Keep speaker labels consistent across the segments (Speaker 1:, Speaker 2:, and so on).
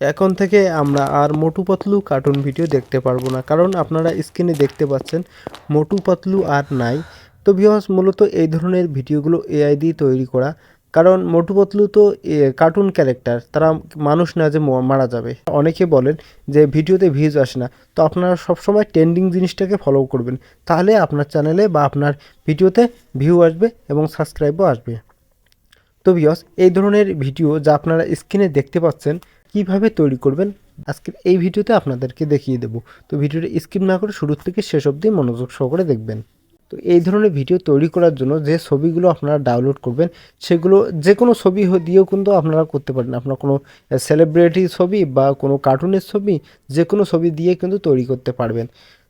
Speaker 1: এখন থেকে আমরা আর মোটু পাতলু কার্টুন ভিডিও দেখতে পারব না। কারণ আপনারা স্ক্রিনে দেখতে পাচ্ছেন, মোটু পাতলু আর নাই। তো ভিউয়ার্স মূলত এই ধরনের ভিডিওগুলো এআই দিয়ে তৈরি করা। কারণ মোটু পাতলু তো কার্টুন ক্যারেক্টার তারা মানুষ না যে মারা যাবে। অনেকে বলেন যে ভিডিওতে ভিউজ আসে না। তো আপনারা সবসময় ট্রেন্ডিং জিনিসটাকে ফলো করবেন। তাহলে আপনার চ্যানেলে বা আপনার ভিডিওতে ভিউ আসবে এবং সাবস্ক্রাইবও আসবে। তো বিয়স এই ধরনের ভিডিও যা আপনারা স্ক্রিনে দেখতে পাচ্ছেন কীভাবে তৈরি করবেন? আজকের এই ভিডিওতে আপনাদেরকে দেখিয়ে দেব। তো ভিডিওটা স্কিপ না করে শুরু থেকে শেষ অবধি মনোযোগ সহকারে দেখবেন। তো এই ধরনের ভিডিও তৈরি করার জন্য যে ছবিগুলো আপনারা ডাউনলোড করবেন, সেগুলো যে কোনো ছবি দিয়েও কিন্তু আপনারা করতে পারেন। আপনার কোনো সেলিব্রিটি ছবি বা কোনো কার্টুনের ছবি যে কোনো ছবি দিয়ে কিন্তু তৈরি করতে পারবেন।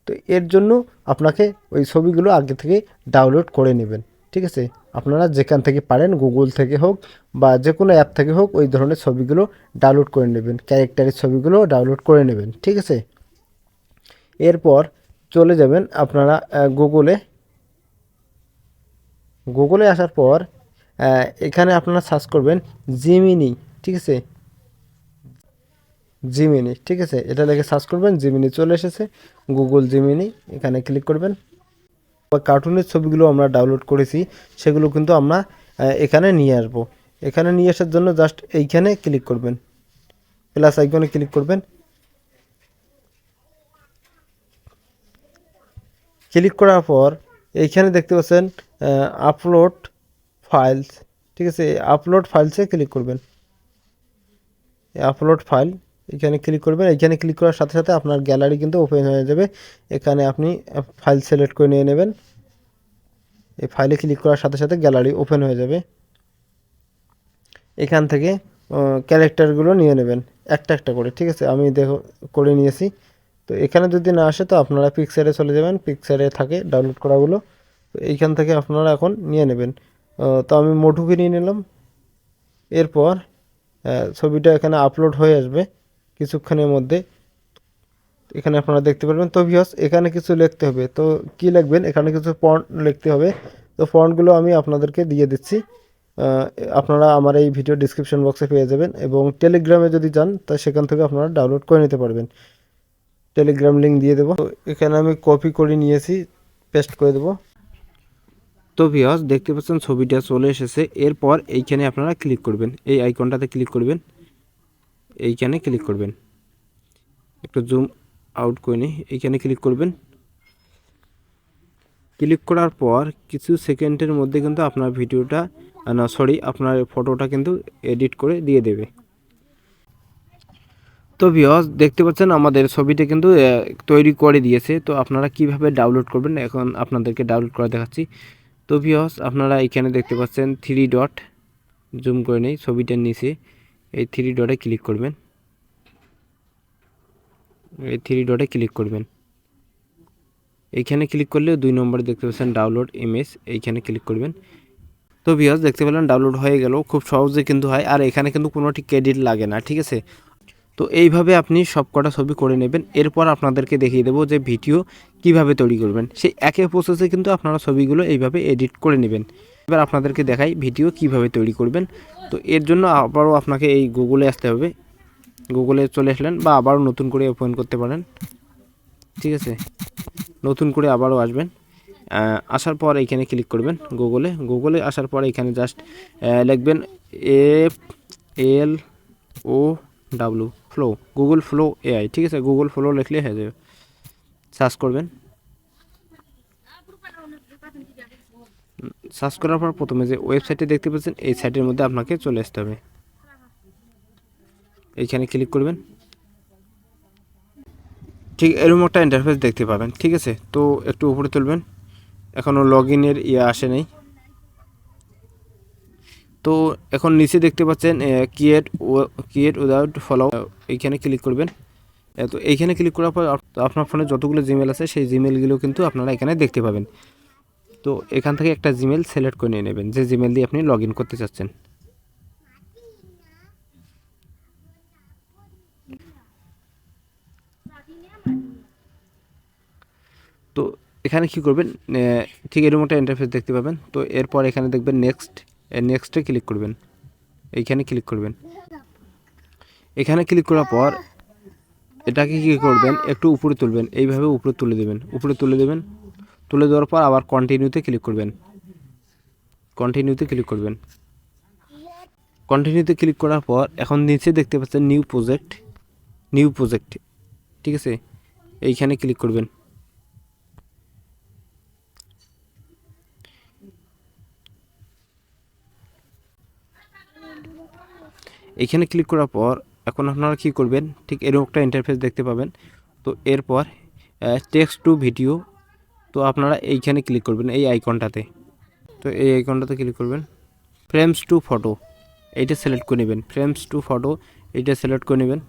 Speaker 1: তো এর জন্য আপনাকে ওই ছবিগুলো আগে থেকে ডাউনলোড করে নেবেন। ঠিক আছে? আপনারা যেখান থেকে পারেন গুগল থেকে হোক বা যে কোনো অ্যাপ থেকে হোক ওই ধরনের ছবিগুলো ডাউনলোড করে নেবেন ক্যারেক্টারের ছবিগুলো ডাউনলোড করে নেবেন, ঠিক আছে? এরপর চলে যাবেন আপনারা গুগলে গুগলে আসার পর এখানে আপনারা সার্চ করবেন জিমিনি ঠিক আছে? জিমিনি ঠিক আছে? এটা লিখে সার্চ করবেন জিমিনি চলে এসেছে। গুগল জিমিনি এখানে ক্লিক করবেন। বা কার্টুনের ছবিগুলো আমরা ডাউনলোড করেছি, সেগুলো কিন্তু আমরা এখানে নিয়ে আসব। এখানে নিয়ে আসার জন্য জাস্ট এইখানে ক্লিক করবেন। প্লাস আইকনে ক্লিক করবেন। ক্লিক করার পর এইখানে দেখতে পাচ্ছেন আপলোড ফাইলস ঠিক আছে? আপলোড ফাইলসে ক্লিক করবেন। আপলোড ফাইল এখানে ক্লিক করবেন। এখানে ক্লিক করার সাথে সাথে আপনার গ্যালারি কিন্তু ওপেন হয়ে যাবে। এখানে আপনি ফাইল সিলেক্ট করে নিয়ে নেবেন। এই ফাইলে ক্লিক করার সাথে সাথে গ্যালারি ওপেন হয়ে যাবে। এখান থেকে ক্যারেক্টারগুলো নিয়ে নেবেন। একটা একটা করে, ঠিক আছে? আমি দেখো, করে নিয়েছি। তো এখানে যদি না আসে তো আপনারা পিকচারে চলে যাবেন। পিকচারে থাকে ডাউনলোড করাগুলো। তো এইখান থেকে আপনারা এখন নিয়ে নেবেন। তো আমি মোটুকে নিয়ে নিলাম। এরপর ছবিটা এখানে আপলোড হয়ে আসবে। কিছুক্ষণের মধ্যে এখানে আপনারা দেখতে পারবেন। তো ভিউস এখানে কিছু লিখতে হবে। তো কি লিখবেন? এখানে কিছু ফন্ট লিখতে হবে। তো ফন্টগুলো আমি আপনাদেরকে দিয়ে দিচ্ছি। আপনারা আমার এই ভিডিও ডিসক্রিপশন বক্সে পেয়ে যাবেন এবং টেলিগ্রামে যদি যান, তা সেখান থেকে আপনারা ডাউনলোড করে নিতে পারবেন। টেলিগ্রাম লিঙ্ক দিয়ে দেবো। তো এখানে আমি কপি করে নিয়েছি পেস্ট করে দেবো। তো ভিওস দেখতে পাচ্ছেন, ছবিটা চলে এসেছে। এরপর এইখানে আপনারা ক্লিক করবেন। এই আইকনটাতে ক্লিক করবেন। এইখানে ক্লিক করবেন। একটু জুম আউট করে নিই, এইখানে ক্লিক করবেন। ক্লিক করার পর কিছু সেকেন্ডের মধ্যে কিন্তু আপনার ভিডিওটা না সরি আপনার ফটোটা কিন্তু এডিট করে দিয়ে দেবে। তো ভিওস দেখতে পাচ্ছেন আমাদের ছবিটা কিন্তু তৈরি করে দিয়েছে। তো আপনারা কীভাবে ডাউনলোড করবেন, এখন আপনাদেরকে ডাউনলোড করে দেখাচ্ছি। তো ভিওস আপনারা এখানে দেখতে পাচ্ছেন থ্রি ডট জুম করে নেই, ছবিটার নিচে। এই থ্রি ডটে ক্লিক করবেন। এই থ্রি ডটে ক্লিক করবেন। এইখানে ক্লিক করলে দুই নম্বরে দেখতে পাচ্ছেন ডাউনলোড ইমেজ এইখানে ক্লিক করবেন। তো ভিওস দেখতে পেলেন ডাউনলোড হয়ে গেল, খুব সহজে কিন্তু হয়, আর এখানে কিন্তু কোনোটি ক্রেডিট লাগে না, ঠিক আছে? তো এইভাবে আপনি সব কটা ছবি করে নেবেন, এরপর আপনাদেরকে দেখিয়ে দেবো যে ভিডিও কীভাবে তৈরি করবেন। সেই একই প্রসেসে কিন্তু আপনারা ছবিগুলো এইভাবে এডিট করে নেবেন। এবার আপনাদেরকে দেখাই ভিডিও কীভাবে তৈরি করবেন। তো এর জন্য আবারও আপনাকে এই গুগলে আসতে হবে। গুগলে চলে আসলেন বা আবারও নতুন করে ওপেন করতে পারেন। ঠিক আছে? নতুন করে আবারও আসবেন। আসার পর এখানে ক্লিক করবেন গুগলে গুগলে আসার পর এখানে জাস্ট লিখবেন F L O W flow Google flow AI ঠিক আছে? গুগল ফ্লো লিখলে হয়ে যাবে। সার্চ করবেন। সার্চ করার পর প্রথমে যে ওয়েবসাইটে দেখতে পাচ্ছেন, এই সাইটের মধ্যে আপনাকে চলে আসতে হবে। এইখানে ক্লিক করবেন। ঠিক এরকম একটা ইন্টারফেস দেখতে পাবেন, ঠিক আছে? তো একটু উপরে তুলবেন। এখনও লগ ইনের ইয়ে আসে নাই। তো এখন নিচে দেখতে পাচ্ছেন ক্রিয়েট ক্রিয়েট উইদাউট ফলো এইখানে ক্লিক করবেন। তো এইখানে ক্লিক করার পর আপনার ফোনে যতগুলো জিমেল আছে, সেই জিমেলগুলো কিন্তু আপনারা এখানে দেখতে পাবেন। তো এখান থেকে একটা জিমেল সিলেক্ট করে নিয়ে নেবেন। যে জিমেল দিয়ে আপনি লগ করতে চাচ্ছেন। তো এখানে কি করবেন? ঠিক এরকম একটা ইন্টারফেস দেখতে পাবেন। তো এরপর এখানে দেখবেন নেক্সট নেক্সটে ক্লিক করবেন। এইখানে ক্লিক করবেন। এখানে ক্লিক করার পর এটাকে কী করবেন? একটু উপরে তুলবেন। এইভাবে উপরে তুলে দেবেন। উপরে তুলে দেবেন। তুলে দেওয়ার পর আবার কন্টিনিউতে ক্লিক করবেন। কন্টিনিউতে ক্লিক করবেন। কন্টিনিউতে ক্লিক করার পর এখন নিচে দেখতে পাচ্ছেন নিউ প্রজেক্ট নিউ প্রজেক্ট ঠিক আছে? এইখানে ক্লিক করবেন। এইখানে ক্লিক করার পর এখন আপনারা কী করবেন? ঠিক এরকম একটা ইন্টারফেস দেখতে পাবেন। তো এরপর টেক্সট টু ভিডিও তো আপনারা এইখানে ক্লিক করবেন, এই আইকনটাতে তো এই আইকনটাতে ক্লিক করবেন। ফ্রেমস টু ফটো এইটা সিলেক্ট করে নেবেন। ফ্রেমস টু ফটো এইটা সিলেক্ট করে নেবেন।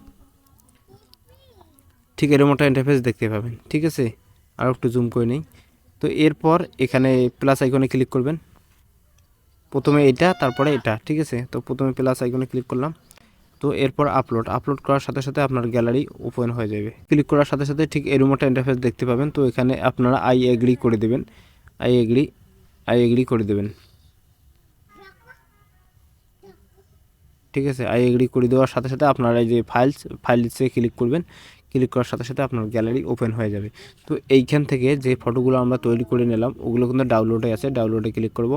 Speaker 1: ঠিক এরকম একটা ইন্টারফেস দেখতে পাবেন, ঠিক আছে? আর একটু জুম করে নিই। তো এরপর এখানে প্লাস আইকনে ক্লিক করবেন। প্রথমে এটা তারপরে এটা, ঠিক আছে? তো প্রথমে প্লাস আইকনে ক্লিক করলাম। তো এরপর আপলোড আপলোড করার সাথে সাথে আপনার গ্যালারি ওপেন হয়ে যাবে। ক্লিক করার সাথে সাথে ঠিক এরকম একটা ইন্টারফেস দেখতে পাবেন। তো এখানে আপনারা আই এগ্রি করে দেবেন। আই এগ্রি আই এগ্রি করে দেবেন। ঠিক আছে আই এগ্রি করে দেওয়ার সাথে সাথে আপনারা এই যে ফাইলস ফাইলসে ক্লিক করবেন। ক্লিক করার সাথে সাথে আপনার গ্যালারি ওপেন হয়ে যাবে। তো এইখান থেকে যে ফটোগুলো আমরা তৈরি করে নিলাম, ওগুলো কিন্তু ডাউনলোডে আছে। ডাউনলোডে ক্লিক করব।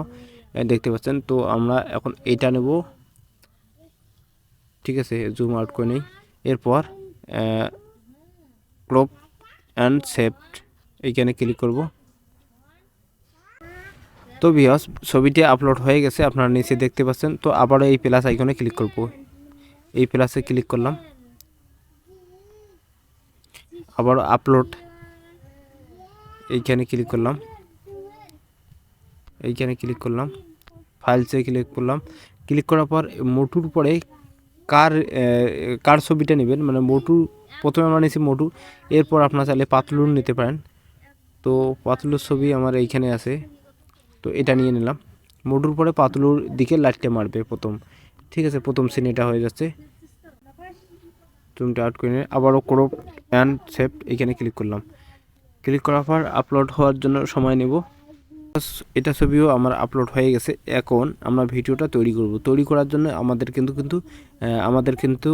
Speaker 1: দেখতে পাচ্ছেন, তো আমরা এখন এইটা নেব। ঠিক আছে জুম আউট করে নিই। এরপর ক্রপ অ্যান্ড সেভড এইখানে ক্লিক করব। তো বিয়স ছবিটি আপলোড হয়ে গেছে, আপনারা নিচে দেখতে পাচ্ছেন। তো আবারও এই প্লাস আইকনে ক্লিক করব। এই প্লাসে ক্লিক করলাম। আবার আপলোড এইখানে ক্লিক করলাম। এইখানে ক্লিক করলাম। ফাইলসে ক্লিক করলাম। ক্লিক করার পর মোটুর পরে কার কার ছবিটা নেবেন? মানে মোটু, প্রথমে আমরা নিয়েছি মোটু, এরপর আপনারা চাইলে পাতলুর নিতে পারেন। তো পাতলুর ছবি আমার এইখানে আছে, তো এটা নিয়ে নিলাম। মোটুর পরে পাতলুর দিকে লাইটটা মারবে প্রথম। ঠিক আছে, প্রথম সিন এটা হয়ে যাচ্ছে। জুমটা আউট করে নিয়ে আবারও ক্রপ অ্যান্ড সেভ এখানে ক্লিক করলাম। ক্লিক করার পর আপলোড হওয়ার জন্য সময় নেব। এটা ছবিও আমার আপলোড হয়ে গেছে। এখন আমরা ভিডিওটা তৈরি করব। তৈরি করার জন্য আমাদের কিন্তু কিন্তু আমাদের কিন্তু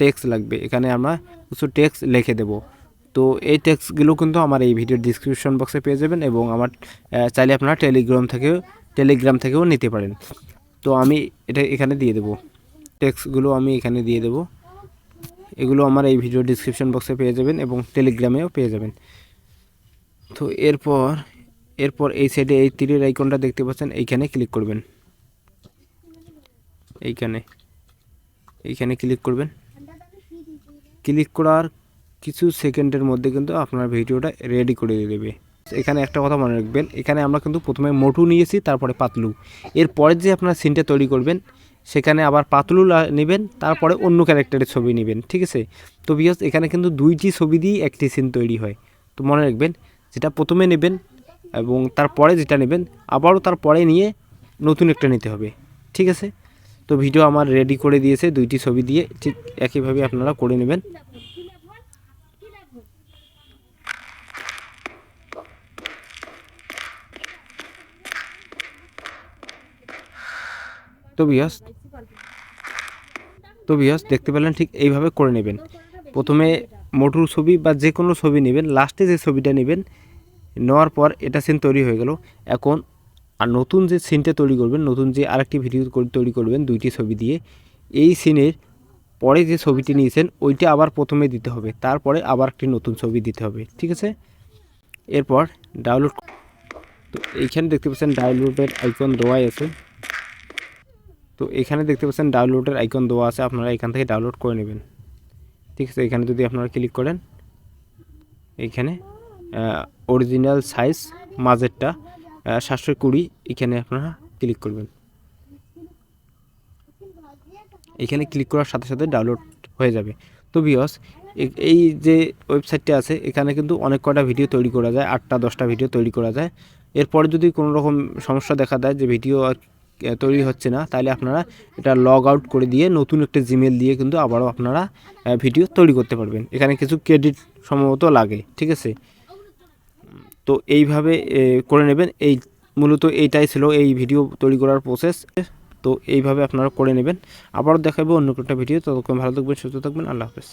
Speaker 1: টেক্স লাগবে। এখানে আমরা কিছু টেক্স লিখে দেব। তো এই টেক্সটগুলো কিন্তু আমার এই ভিডিওর ডিসক্রিপশন বক্সে পেয়ে যাবেন এবং আমার চাইলে আপনারা টেলিগ্রাম থেকেও টেলিগ্রাম থেকেও নিতে পারেন। তো আমি এটা এখানে দিয়ে দেব। টেক্সটগুলো আমি এখানে দিয়ে দেব। এগুলো আমার এই ভিডিও ডিসক্রিপশন বক্সে পেয়ে যাবেন এবং টেলিগ্রামেও পেয়ে যাবেন। তো এরপর এরপর এই সাইডে এই তীরের আইকনটা দেখতে পাচ্ছেন, এইখানে ক্লিক করবেন। এইখানে এইখানে ক্লিক করবেন। ক্লিক করার কিছু সেকেন্ডের মধ্যে কিন্তু আপনার ভিডিওটা রেডি করে দিয়ে দেবে। এখানে একটা কথা মনে রাখবেন, এখানে আমরা কিন্তু প্রথমে মোটু নিয়েছি, তারপরে পাতলু। এরপরে যে আপনার সিনটা তৈরি করবেন, সেখানে আবার পাতলু নেবেন, তারপরে অন্য ক্যারেক্টারের ছবি নেবেন, ঠিক আছে? তো বিকজ এখানে কিন্তু দুইটি ছবি দিয়েই একটি সিন তৈরি হয়। তো মনে রাখবেন, যেটা প্রথমে নেবেন এবং তারপরে যেটা নেবেন, আবারও তারপরে নিয়ে নতুন একটা নিতে হবে। ঠিক আছে? তো ভিডিও আমার রেডি করে দিয়েছে, দুইটি ছবি দিয়ে। ঠিক একইভাবে আপনারা করে নেবেন। তো বিয়াস তো বিয়াস দেখতে পেলেন ঠিক এইভাবে করে নেবেন। প্রথমে মোটুর ছবি বা যে কোনো ছবি নেবেন, লাস্টে যে ছবিটা নেবেন নেওয়ার পর এটা সিন তৈরি হয়ে গেল। এখন আর নতুন যে সিনটা তৈরি করবেন, নতুন যে আরেকটি ভিডিও তৈরি করবেন দুইটি ছবি দিয়ে, এই সিনের পরে যে ছবিটি নিয়েছেন, ওইটা আবার প্রথমে দিতে হবে। তারপরে আবার একটি নতুন ছবি দিতে হবে। ঠিক আছে? এরপর ডাউনলোড তো এইখানে দেখতে পাচ্ছেন ডাউনলোডের আইকন দেওয়াই আছে। তো এখানে দেখতে পাচ্ছেন ডাউনলোডের আইকন দেওয়া আছে, আপনারা এখান থেকে ডাউনলোড করে নেবেন। ঠিক আছে? এখানে যদি আপনারা ক্লিক করেন, এইখানে অরিজিনাল সাইজ মাঝেরটা সাতশো কুড়ি, এখানে আপনারা ক্লিক করবেন। এখানে ক্লিক করার সাথে সাথে ডাউনলোড হয়ে যাবে। তো বিয়স এই যে ওয়েবসাইটটা আছে, এখানে কিন্তু অনেক কটা ভিডিও তৈরি করা যায়, আটটা, দশটা ভিডিও তৈরি করা যায়। এরপরে যদি কোনো রকম সমস্যা দেখা দেয় যে ভিডিও তৈরি হচ্ছে না, তাহলে আপনারা এটা লগ আউট করে দিয়ে নতুন একটা জিমেল দিয়ে কিন্তু আবারও আপনারা ভিডিও তৈরি করতে পারবেন। এখানে কিছু ক্রেডিট সম্ভবত লাগে, ঠিক আছে? তো এইভাবে করে নেবেন। এই, মূলত এইটাই ছিল এই ভিডিও তৈরি করার প্রসেস তো এইভাবে আপনারা করে নেবেন। আবারও দেখাবো অন্য একটা ভিডিও। ততক্ষণ ভালো থাকবেন, সুস্থ থাকবেন। আল্লাহ হাফেজ।